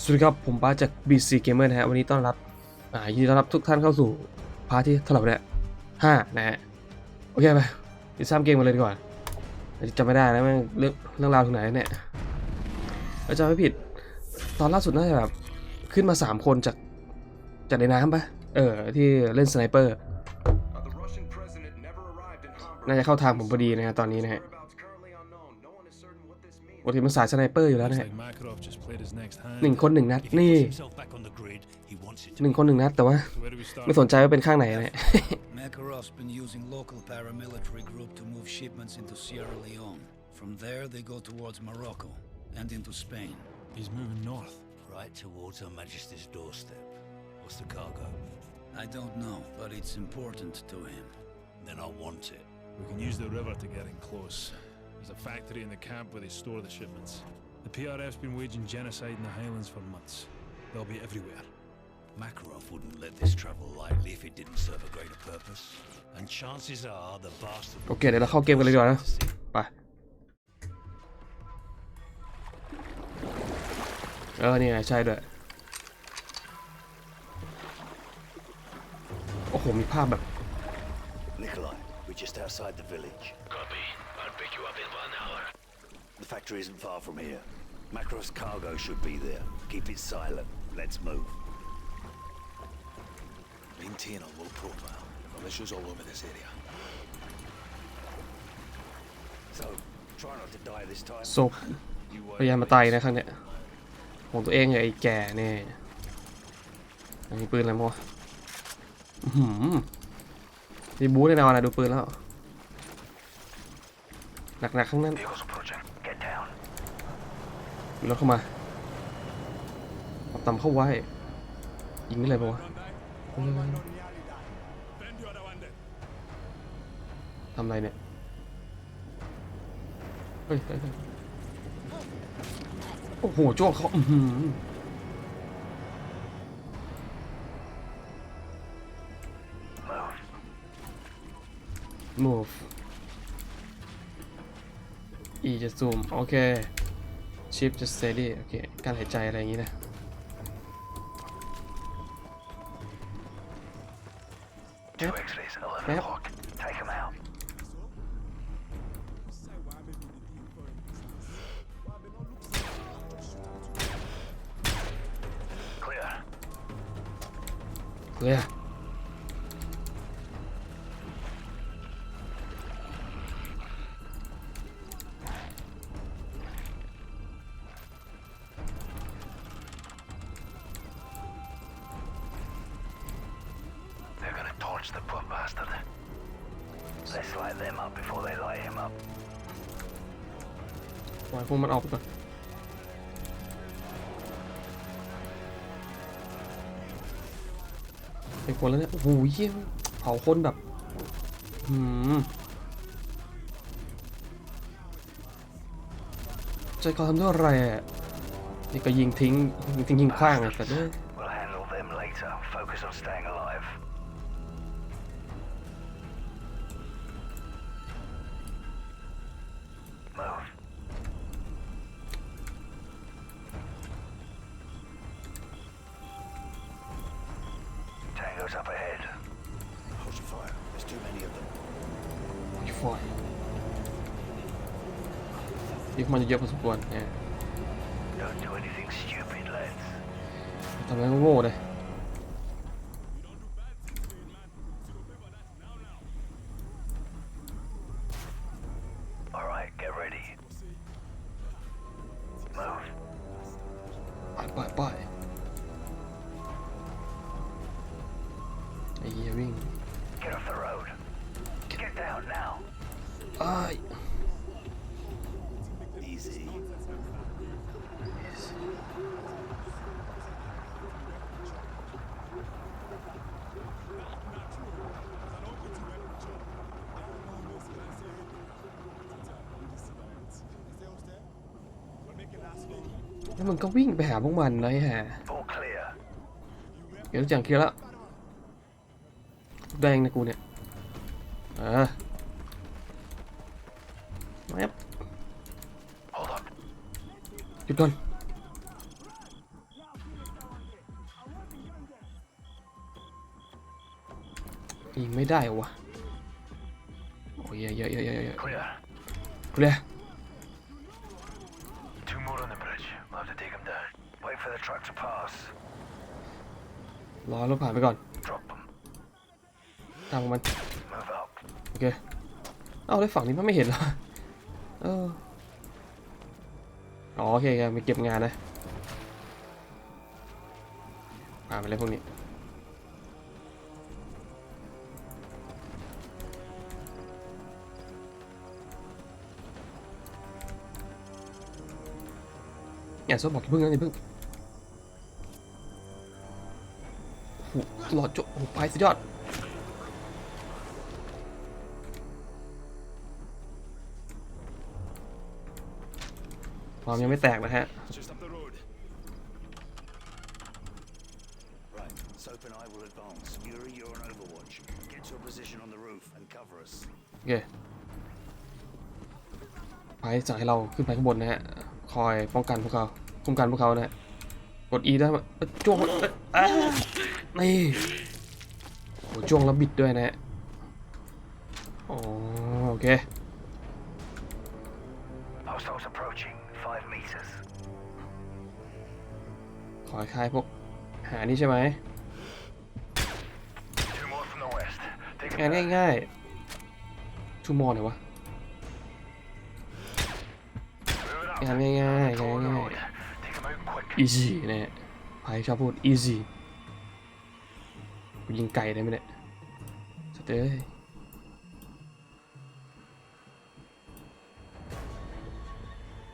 สวัสดีครับ ผมป้าจาก BC Gamer นะฮะ วันนี้ต้อนรับ อ่า ยินดีต้อนรับทุกท่านเข้าสู่ พาร์ทที่เท่าไหร่เนี่ยห้านะฮะ โอเคไปไปซ้ำเกมกันเลยดีกว่าจำไม่ได้แล้วแม่งเรื่องเรื่องราวถึงไหนเนี่ยเราจำไม่ผิด ตอนล่าสุดน่าจะแบบ ขึ้นมา 3 คนจาก จากในน้ำปะเออ ที่เล่นสไนเปอร์ น่าจะเข้าทางผมพอดีนะฮะตอนนี้นะฮะ ปกติมันสายสไนเปอร์อยู่แล้วนะฮะหนึ่งคนหนึ่งนัดนี่หนึ่งคนหนึ่งนัดแต่ว่า ไม่สนใจว่าเป็นข้างไหนนะฮะ Makarov's been using local paramilitary group to move shipments into Sierra Leone. From there, they go towards Morocco and into Spain. He's moving north. right towards Her Majesty's doorstep. What's the cargo? I don't know, but it's important to him. Then I want it. We can use the river to get in close. There's a factory in the camp where they store the shipments. The PRF's been waging genocide in the Highlands for months. They'll be everywhere. Makarov wouldn't let this travel lightly if it didn't serve a greater purpose. And chances are the bastard โอเคเดี๋ยวเราเข้าเกมกันเลยดีกว่านะ ไป เออ นี่ไงใช่ด้วย โอ้โห มีภาพแบบ Nikolai, we're just outside the village. The factory isn't far from here. Makarov's cargo should be there. Keep it silent. Let's move. Maintain a low profile. Militia's all over this area. So, try not to die this time. ศพพยายามมาตายนะครั้งเนี้ยของตัวเองไงไอ้แก่เนี่ยอันนี้ปืนอะไรมั้งวะอื้อหืมมีบู๊แน่นอนนะดูปืนแล้วหนักๆข้างนั้น Vehicles approaching. Down. มีรถเข้ามาเอาตำเข้าไว้ยิงได้เลยปะวะทำไรเนี่ย เฮ้ยเฮ้โอ้โหจ้วงเขาอื้อหือ move อีจะซูม โอเค ชิปจะ steady โอเค การหายใจอะไรอย่างนี้นะ Two X-rays, 11 Yep. o'clock. Bastard. Let's light them up before they light him up. ปล่อยพวกมันออกไปก่อนเป็นคนแล้วเนี่ย โอ้โหเยี่ยมเผาคนแบบหืมใจเขาทำด้วยอะไรอะนี่ก็ยิงทิ้ง ยิงทิ้งยิงขว้างเลยแต่เนี่ย We'll handle them later. Focus on staying alive. ยิงมันเยอะพอสมควรเนี่ย Don't do anything stupid, lads. ทำอะไรก็โง่เลย แล้วมันก็วิ่งไปหาพวกมันเลยฮะเดี๋ยวจังเคลียร์ละแดงนะกูเนี่ยเอ่าแอปหยุดก่อนยิงไม่ได้วะโอ้ยเยอะเยอะเยอะเยอะเคลียร์ We'll have to take them down. Wait for the truck to pass. รอรถผ่านไปก่อน Drop them. ตามมัน Move up. โอเค เอาเลยฝั่งนี้มันไม่เห็นเหรอ เอออ๋อโอเคโอเคไปเก็บงานนะผ่านไปเลยพวกนี้ อย่าซบบอกอย่าเพิ่งนะอย่าเพิ่งโอ้โหหลอดโจโอ้โหไปสุดยอดความยังไม่แตกนะฮะ just up the road. Right, Soap and I will advance. Yuri, you're on overwatch. Get to a position on the roof and cover us. โอเคไปสั่งให้เราขึ้นไปข้างบนนะฮะ คอยป้องกันพวกเขา คุ้มกันพวกเขานะฮะกด E ได้ไหมจ้วงนี่โอ้จ้วงแล้วบิดด้วยนะฮะโอเคขอคลายพวกหานี่ใช่ไหม Two more from the west. Take งานง่ายๆชูมอไหนวะงานง่ายการง่ายๆ easy นะฮะไพ่ชอบพูด easy กูยิงไก่ได้ไหมเนี่ยสเต้ย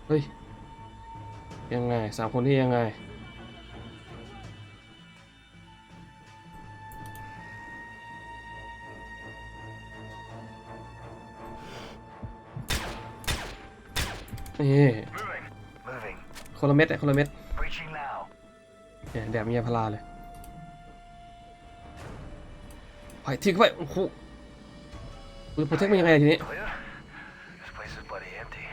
เฮ้ย ยังไงสามคนที่ยังไง นี่ Moving. Moving. คนละเม็ดอะคนละเม็ด Breaching now. เนี่ยแดดมีพาราเลยไปทิ้งไปโอ้โหกูจะโปรเทคมันยังไงทีนี้ This place is bloody empty.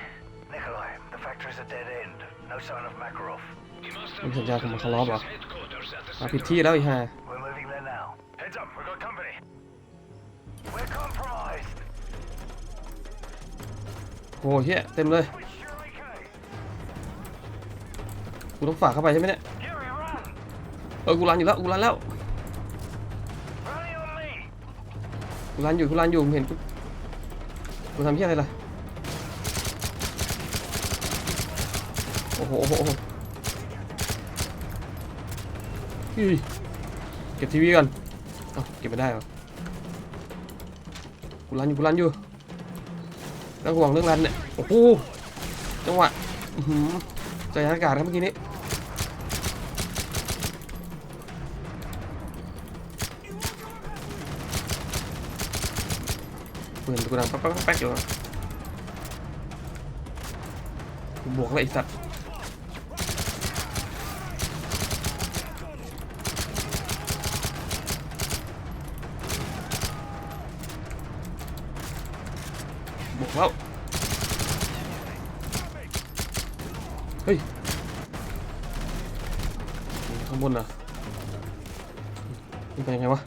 Nikolai, the factory's a dead end. No sign of Makarov. มีสัญญาณของมันคาร์ลอฟเหรอมาผิดที่แล้วอีห่า We're moving there now. Heads up, we've got company. We're compromised. โอ้เฮียเต็มเลย Switch your AK. กูต้องฝากเข้าไปใช่ไหมเนี่ย Yuri, run! เออกูรันอยู่แล้วกูรันแล้วกูรันอยู่กูรันอยู่มึงเห็นกูกูทำเฮียอะไรล่ะโอ้โหโอ้โหเก็บทีวีก่อนเอ้าเก็บไม่ได้เหรอกูรันอยู่กูรันอยู่แล้วห่วงเรื่องรันเนี่ยโอ้โหจังหวะใจอากาศครับเมื่อกี้นี้ ปืนกูดังป๊กป๊กป๊กป๊กอยู่อะกูบวกเลยไอ้สัตว์บวกแล้วเฮ้ยข้างบนน่ะนี่ไปยังไงวะ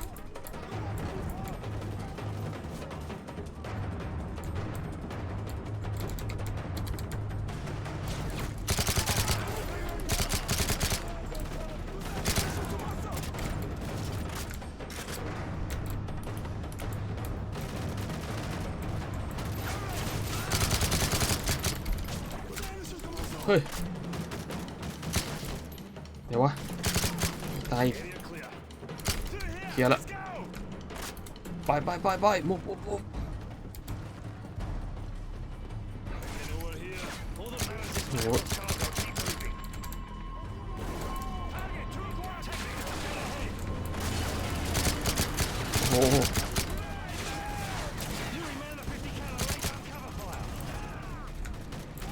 ลียร์ละไปไปไปไปมุกมุกมุกโอ้โหโอ้โห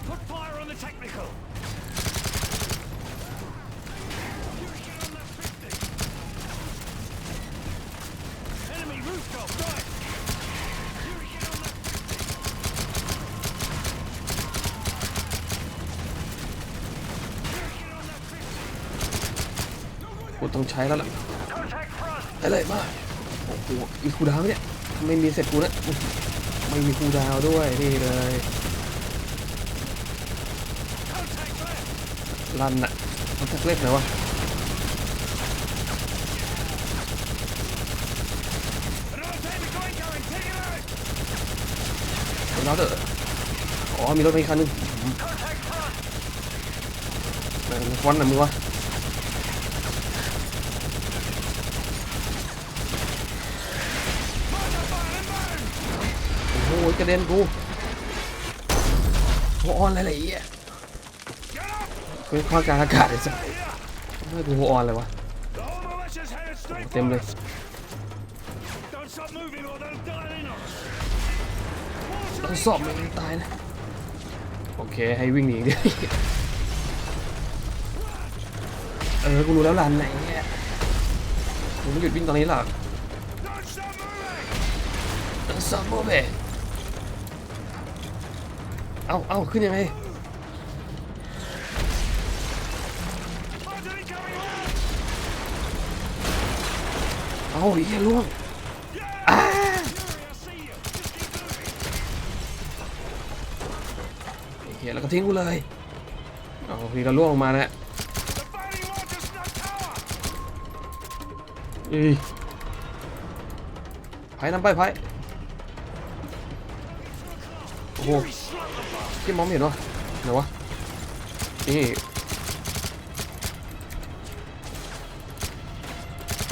Put fire on the technical! Enemy rooftop, right! กูต้องใช้แล้วล่ะไปเลยมาโอ้โหมีคูดาวเนี่ยไม่มีเสร็จกูนะไม่มีคูดาวด้วยนี่เลยลั่นน่ะมันทักเล็กหนวะรถเถอะอ๋อมีรถมาอีกคันนึงไหนมันฟอนต์ไหนมึงวะ โอ้โห กระเด็นกูโอ้ออนอะไรไรเงี้ยเป็นข้อกลารอากาศเลยสัสไม่กูโหออนเลยวะเต็มเลยต้องสอบมันตายนะโอเคให้วิ่งหนีดิเออกูรู้แล้วลานไหนเนี่ยกูไม่หยุดวิ่งตอนนี้หรอกต้องสอบโมเบ เอาเอาขึ้นยังไง Artillery coming on! เอาไอ้เหี้ยล่วง Fury, I see you. Just keep moving. ไอ้เหี้ยแล้วก็ทิ้งกูเลยเอาทีเราล่วงลงมานะ The fighting launches Snug Tower! อีไผ่นำไปไผ่ โอ้โห Fury slung the bomb. ที่มองไม่เห็นวะไหนวะ นี่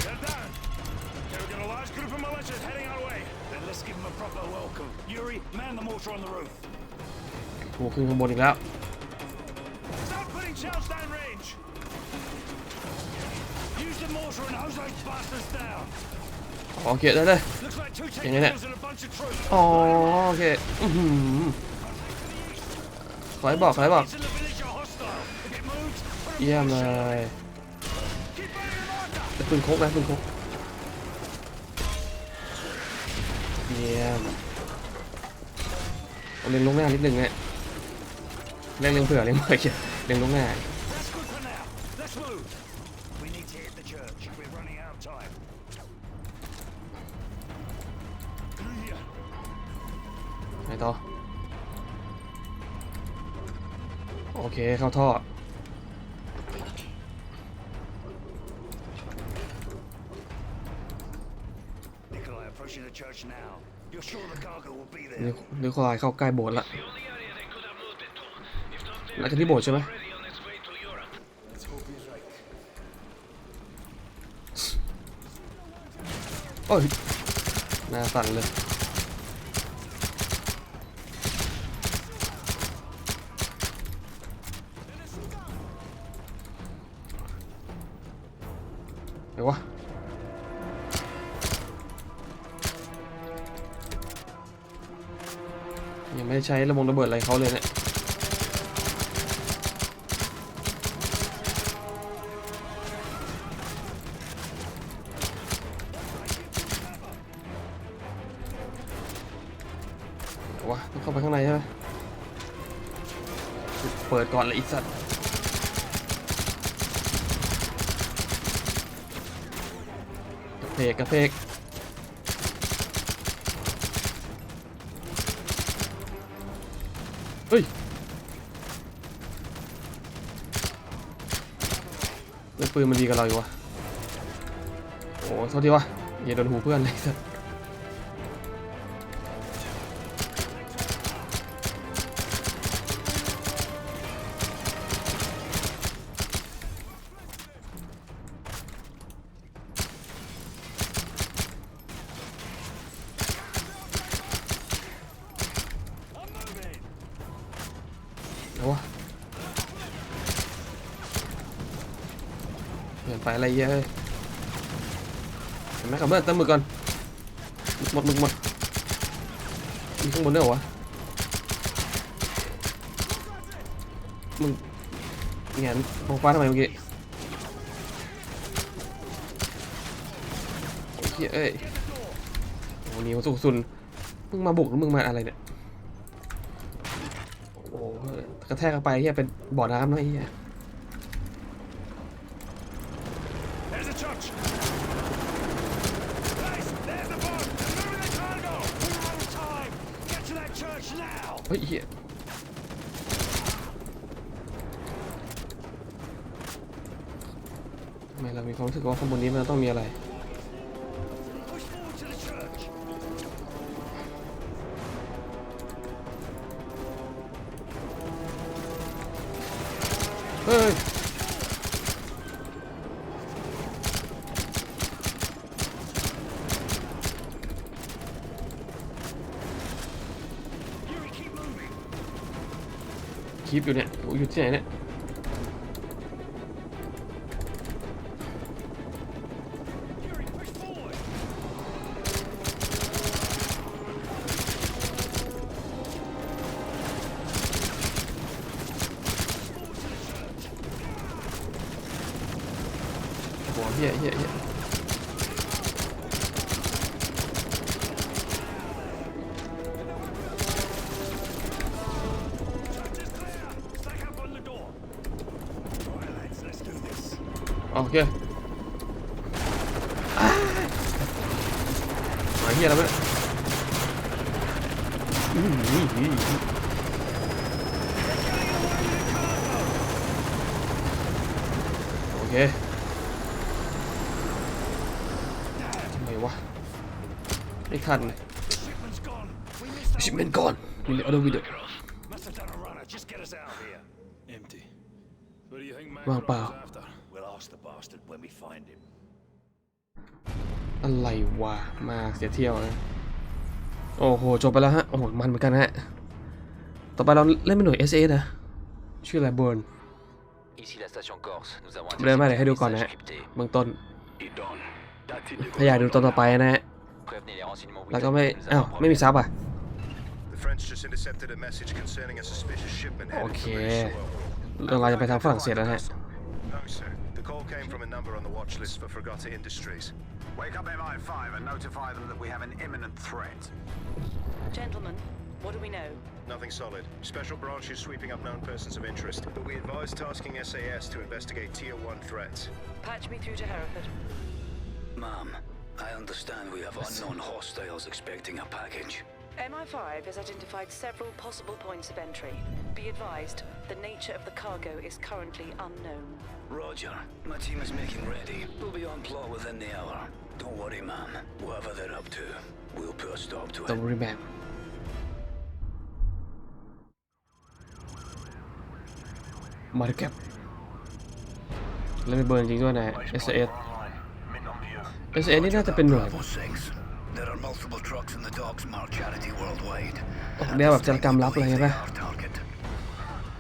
They're down. Okay, we've got a large group of militias heading our way. Then let's give them a proper welcome. Yuri, man the mortar on the roof. กูขึ้นข้างบนอีกแล้ว โอเคได้เลยยังไงเนี่ยอ๋อโอเคขอให้บอกขอให้บอกเยี่ยมเลยปืนโคกนะปืนโคกเยี่ยมเล็งลงหน้านิดนึงฮะเล็งเล็งเผื่อเล็งเผื่อเล็งลงหน้า เคเข้าท่อ Nikolai approaching the church now. You're sure the cargo will be นิ there? วนิโคลายเข้าใกล้โบสถ์ละน่าจะที่โบสถ์ใช่ไหมโอ้ยหน้าสั่นเลย ยังไม่ได้ใช้ระบงระเบิดอะไรเขาเลยเนี่ยวะต้องเข้าไปข้างในใช่ไหมเปิดก่อนเลยอีสัตว์กระเพกกระเพก ปืนมันดีกับเราอยู่วะโอ้โทษทีวะอย่าโดนหูเพื่อนเลยสัส อะไรเยอะเลยเห็นไหมครับเพื่อนเติมมึกก่อนหมึกหมดหมดมีข้างบนด้วยเหรอวะมึงแงนมองฟ้าทำไมเมื่อกี้โอ้ยเหี้ยเอ้ยโอ้นิวสุกซุนมึงมาบุกหรือมึงมาอะไรเนี่ยโอ้กระแทกเข้าไปเฮียเป็นบ่อน้ำนะเฮีย เฮ้ยเฮียทำไมเรามีความรู้สึกว่าข้างบนนี้มันต้องมีอะไรเฮ้ย คลิปอยู่เนี่ยโอ้อยู่ที่ไหนเนี่ย เคอ้าหมาเฮียแล้วไหมอื้อหือหือหือโอเคทำไมวะไม่ทัน Shipment's gone. We missed ชิปเมนก่อนมีเหลือเอาดูวิดีโอ Must have done a runner. Just get อะไรวะมาเสียเที่ยวนะโอ้โหจบไปแล้วฮะโอ้โหมันเหมือนกันฮะต่อไปเราเล่นเป็นหน่วย SA นะชื่ออะไรเบิร์น Ici la station Corse, nous avons เดินมาเดี๋ยว intercepté ให้ un ดูก่อนนะ message ฮะ crypté. เบื้องต้น Idon. That's it. ถ้าอยากดูตอนต่อไปนะฮะ Prévenez les renseignements แล้วก็ Wheaton ไม่ que nous อ้าว avons un ไม่มี problème. ซับอะ The French just intercepted a message concerning a suspicious shipment headed for Okay. British soil. เราจะไปทางฝรั่งเศสแล้วนะฮะ No, sir. The call came from a number on the watch list for Fregata Industries. Wake up MI5 and notify them that we have an imminent threat. Gentlemen, what do we know? Nothing solid. Special branch is sweeping up known persons of interest, but we advise tasking SAS to investigate Tier 1 threats. Patch me through to Hereford. Ma'am, I understand we have unknown hostiles expecting a package. MI5 has identified several possible points of entry. Be advised, the nature of the cargo is currently unknown. Roger. My team is making ready. We'll be on plot within the hour. Don't worry, ma'am. Whatever they're up to, we'll put a stop to ตั it. วรีแบมมาร์แกปแล้วเป็นเบิร์นจริงด้วยนะ SAS Mint on view. SAS นี่น่าจะเป็นหน่วย Bravo 6. There are multiple trucks in the docks marked Charity Worldwide. ออกแนวแบบจารกรรมลับอะไรใช่ปะ Our target.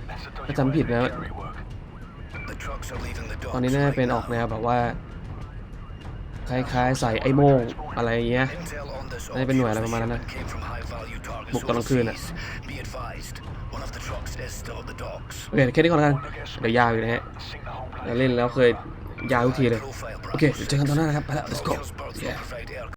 That's a dodgy ถ้าจำผิดนะ Jerry work. The trucks are leaving the ตอน docks นี้น่าจะ right เป็นออก now. แนวแบบว่า คล้ายๆ ใส่ไอโมงอะไรเงี้ยน่าจะเป็นหน่วยอะไรประมาณนั้นนะบุกตอนกลางคืนอะโอเคแค่นี้ก่อนกันเดี๋ยวยาวอยู่นะฮะเล่นแล้วเคยยาวทุกทีเลย โอเคเจอกันตอนหน้านะครับไปละ let's go yeah